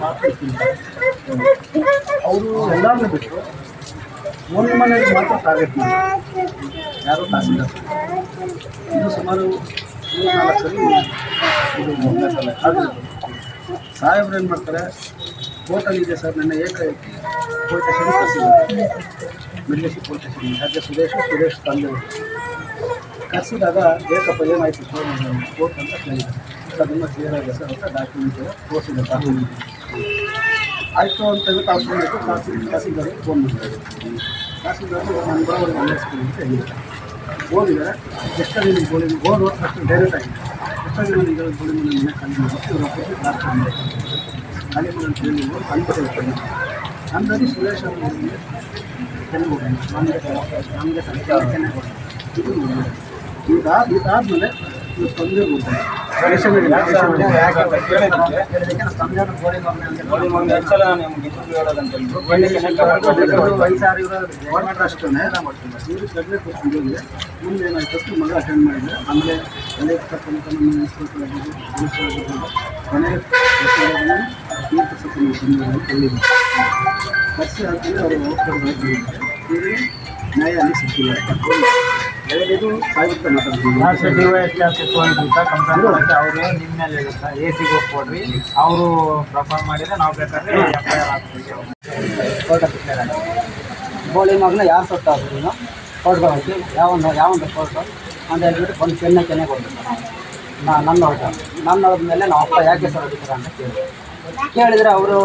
ಮಾತ್ರ ಅವರು ಎಲ್ಲರನ್ನೂ ಬಿಟ್ಟು ಒಂದು ಮನೆಯಲ್ಲಿ ಮಾತ್ರ ಟಾರ್ಗೆಟ್ ಮಾಡಿ ಯಾರು ಟಾರ್ಗೆಟ್ ಇದು ಸುಮಾರು ಈ ಸಲ ಇದು ಅದು ಸಾಹೇಬ್ರು ಏನು ಮಾಡ್ತಾರೆ ಕೋರ್ಟಲ್ಲಿ ಇದೆ ಸರ್ ನನ್ನ ಏಕ ಕೋರ್ಟ್ ಸ್ಟೇಷನ್ ಕಳಿಸಿದ್ದಾರೆ ಮಿಡ್ಲೇಶಿ ಕೋರ್ಟ್ ಸ್ಟೇಷನ್ ಯಾಕೆ ಸುರೇಶ್ ಸುರೇಶ್ ತಂದೆ ಕರೆಸಿದಾಗ ಏಕಪ್ಪ ಏನಾಯಿತು ಕೋರ್ಟ್ ಅಂತ ಕೇಳಿದ್ದಾರೆ ಸರ್ ಕ್ಲಿಯರ್ ಆಗಿದೆ ಸರ್ ಅಂತ ಡಾಕ್ಯುಮೆಂಟ್ ತೋರಿಸಿದೆ ಸರ್. ಆಯಿತು ಅಂತ ಹೇಳಿ ತಹಸೀಲ್ದಾರ್ ತಹಸೀಲ್ ತಹಸೀಲ್ದಾರಿಗೆ ಫೋನ್ ಮಾಡಿದ್ದಾರೆ ತಹಸೀಲ್ದಾರ್ ನಾನು ಬರೋವರೆಗೆ ಅನ್ನಿಸ್ತೀನಿ ಅಂತ ಹೇಳಿದ್ದಾರೆ ಹೋಗಿದ್ದಾರೆ ಎಷ್ಟೋ ದಿನ ಗೋಳಿ ಹೋದ ಅಷ್ಟು ಡೈರೆಕ್ಟ್ ಆಗಿದೆ. ಎಷ್ಟೋ ದಿನ ಈಗ ಗೋಳಿ ಮನೆ ಖಾಲಿ ಮಾಡಿ ಇವ್ರ ಹೋಗಿ ಟೈಮ್ ಖಾಲಿ ಮನೆ ಅಂತ ಹೇಳಿ ಅಂತ ಹೇಳ್ತಾರೆ. ಅಂದಾಜು ಸುರೇಶ್ ಅವರು ಚೆನ್ನೈ ಹೋಗಿ ಇದು. ಇದಾದ ಇದಾದ್ಮೇಲೆ ತೊಂದರೆ ನಾವು ಅಂತ ಹೇಳಿ ಗೌರ್ಮೆಂಟ್ ಅಷ್ಟೇ ಇವರು ಕಡಿಮೆ ಕೊಟ್ಟಿದ್ದೋಗಿದೆ ಮುಂದೆ ಏನಾಯ್ತು ಮಗ ಅಟೆಂಡ್ ಮಾಡಿದ್ರೆ ಆಮೇಲೆ ಎಲೆ ತಕ್ಕಂಥ ನಮ್ಮ ಇನ್ಸ್ಪೆಕ್ಟರ್ ಆಗಿರ್ಬೋದು ಪೊಲೀಸ್ ಆಗಿರ್ಬೋದು ಕೊನೆಗೆ ತೀರ್ಥ ಸತ್ಯನಾರಾಯಣ ಹೇಳಿದ್ರು ಅವರು ಹೋಗ್ತಾರೆ ನ್ಯಾಯ ಅಲ್ಲಿ ಸಿಕ್ಕಿಲ್ಲ ಇದು ಸಾಹಿತ್ಯ ಮಾತಾಡ್ತೀವಿ ಅವರು ನಿಮ್ಮ ಮೇಲೆ ಇರುತ್ತೆ ಎ ಸಿಗೆ ಕೊಡ್ರಿ ಅವರು ಪ್ರಫರ್ ಮಾಡಿದ್ರೆ ನಾವು ಬೇಕಾದ್ರೆ ಎಫ್ ಐ ಆರ್ ಹಾಕ್ತೀವಿ. ಮಗನ ಯಾರು ತೊಟ್ಟಾದ್ರು ಫೋಟೋ ಹೋಗಿ ಯಾವೊಂದು ಯಾವೊಂದು ಫೋಟೋ ಅಂತ ಹೇಳ್ಬಿಟ್ಟು ಒಂದು ಚೆನ್ನ ಚೆನ್ನಾಗಿ ಕೊಡ್ತೀನಿ ನಾ ನನ್ನ ಹೊರಟ ನನ್ನ ಮೇಲೆ ನಾವು ಅಪ್ಪ ಯಾಕೆ ಸರ್ ಹೊಡಿತೀರ ಅಂತ ಕೇಳಿದ್ರು. ಕೇಳಿದರೆ ಅವರು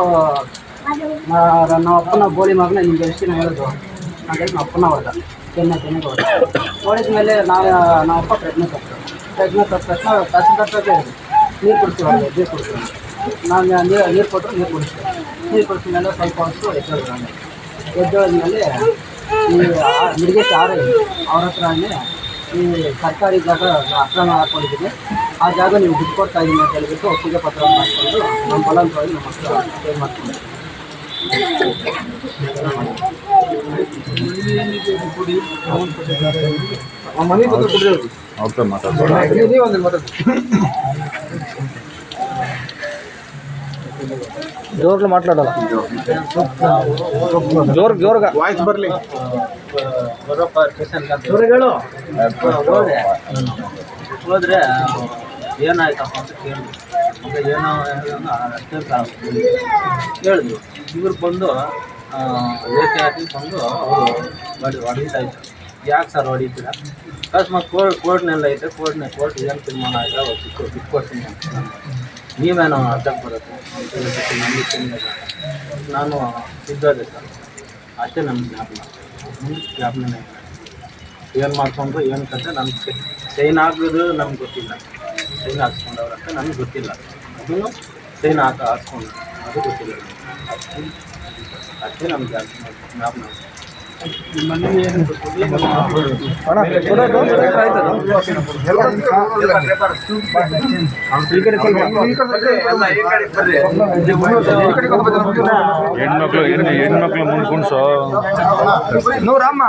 ನಮ್ಮ ಅಪ್ಪನ ಗೋಳಿ ಮಗನ ನಿಮ್ಗೆ ಎಷ್ಟು ಹೇಳಿದ್ರು? ಅಂತ ಹೇಳಿ ನಮ್ಮ ಅಪ್ಪನ ಹೊಡೆದ ಚೆನ್ನೈ ಚೆನ್ನೈಗೆ ಹೊಡೆದು ಹೊಡೆದ ಮೇಲೆ ನಾವು ನಮ್ಮ ಅಪ್ಪ ಪ್ರಜ್ಞೆ ತಪ್ಪು ಪ್ರಜ್ಞೆ ತಪ್ಪ ತಕ್ಷಣ ತಹಸೀಲ್ದಾರ್ ಹತ್ರ ನೀರು ಕೊಡ್ತೀವಿ ಅವ್ರಿಗೆ ನೀರು ಕೊಡ್ತೀವಿ. ನಾನು ನೀರು ನೀರು ಕೊಟ್ಟರು ನೀರು ಕುಡಿಸ್ತೀವಿ. ನೀರು ಕುಡಿಸಿದ ಸ್ವಲ್ಪ ಹೊತ್ತು ಎದ್ದೋದ್ರು ನಾನು ಎದ್ದೋದ್ಮೇಲೆ ಈ ಮಿಡಿಗೆ ಯಾರು ಅವ್ರ ಹತ್ರನೇ ಈ ಸರ್ಕಾರಿ ಜಾಗ ಅಕ್ರಮ ಹಾಕ್ಕೊಂಡಿದ್ದೀನಿ ಆ ಜಾಗ ನೀವು ದುಡ್ಡು ಕೊಡ್ತಾ ಇದ್ದೀನಿ ಅಂತ ಹೇಳಿಬಿಟ್ಟು ಒಪ್ಪಿಗೆ ಪತ್ರ ಮಾಡಿಕೊಂಡು ನಮ್ಮ ಬಲವಂತವಾಗಿ ನಮ್ಮ ಹತ್ರ ಪೇ ಮಾಡ್ಕೊಂಡು ಓಕೆ ಮಾತಾಡ್ಬೋದು ಮಾತಾಡಲ್ಲ. ಜೋರ್ ಜೋರ್ಗ. ವಾಯ್ಸ್ ಬರಲಿ. ಹೋದ್ರೆ ಏನಾಯ್ತಪ್ಪ ಅಂತ ಕೇಳಿದ್ರು ಏನೋ ಅಷ್ಟೇ ಹೇಳಿದ್ರು. ಇವ್ರು ಬಂದು ಏಕೆ ಹಾಕಿ ಬಂದು ಅವರು ಹೊಡಿ ಹೊಡಿತಾ ಇದ್ರು. ಯಾಕೆ ಸರ್ ಹೊಡಿತೀರ? ಅಕಸ್ಮಾತ್ ಕೋರ್ಟ್, ಕೋರ್ಟ್ನೆಲ್ಲ ಐತೆ, ಕೋರ್ಟ್ನೇ ಕೋರ್ಟ್ ಏನು ತೀರ್ಮಾನ ಆಗಿದೆ, ಅವ್ರು ಬಿಟ್ಟು ಬಿಟ್ಕೊಡ್ತೀನಿ ಅಂತ. ನೀವೇನೋ ಅಡ್ಡಕ್ಕೆ ಬರುತ್ತೆ ಅಂತ ಹೇಳ್ಬಿಟ್ಟು ನನಗೆ ನಾನು ಇದ್ದೋದೆ ಸರ್. ಅಷ್ಟೇ ನಮ್ಮ ಜ್ಞಾಪನ. ಜ್ಞಾಪನೆ ಏನು ಮಾಡ್ಕೊಂಡ್ರು, ಏನು ಕತೆ ನಮ್ಗೆ ಚೈನ್ ಹಾಕಿದ್ರು ನಮ್ಗೆ ಗೊತ್ತಿಲ್ಲ. ಚೈನ್ ಹಾಕ್ಸ್ಕೊಂಡವ್ರಂತ ನನಗೆ ಗೊತ್ತಿಲ್ಲ. ಅದನ್ನು ಸೈನ್ ಹಾಕ ಹಾಕ್ಸ್ಕೊಂಡು ಅದು ಗೊತ್ತಿಲ್ಲ. ಅಷ್ಟೇ ನಮ್ಗೆ ಜ್ಞಾಪನ ಜ್ಞಾಪನ ಹೆಣ್ಮಕ್ಳು ಹೆಣ್ಣು ಹೆಣ್ಮಕ್ಳು ಮುಂದೆ ಕುಣ್ಸೋ. ನೂರಮ್ಮ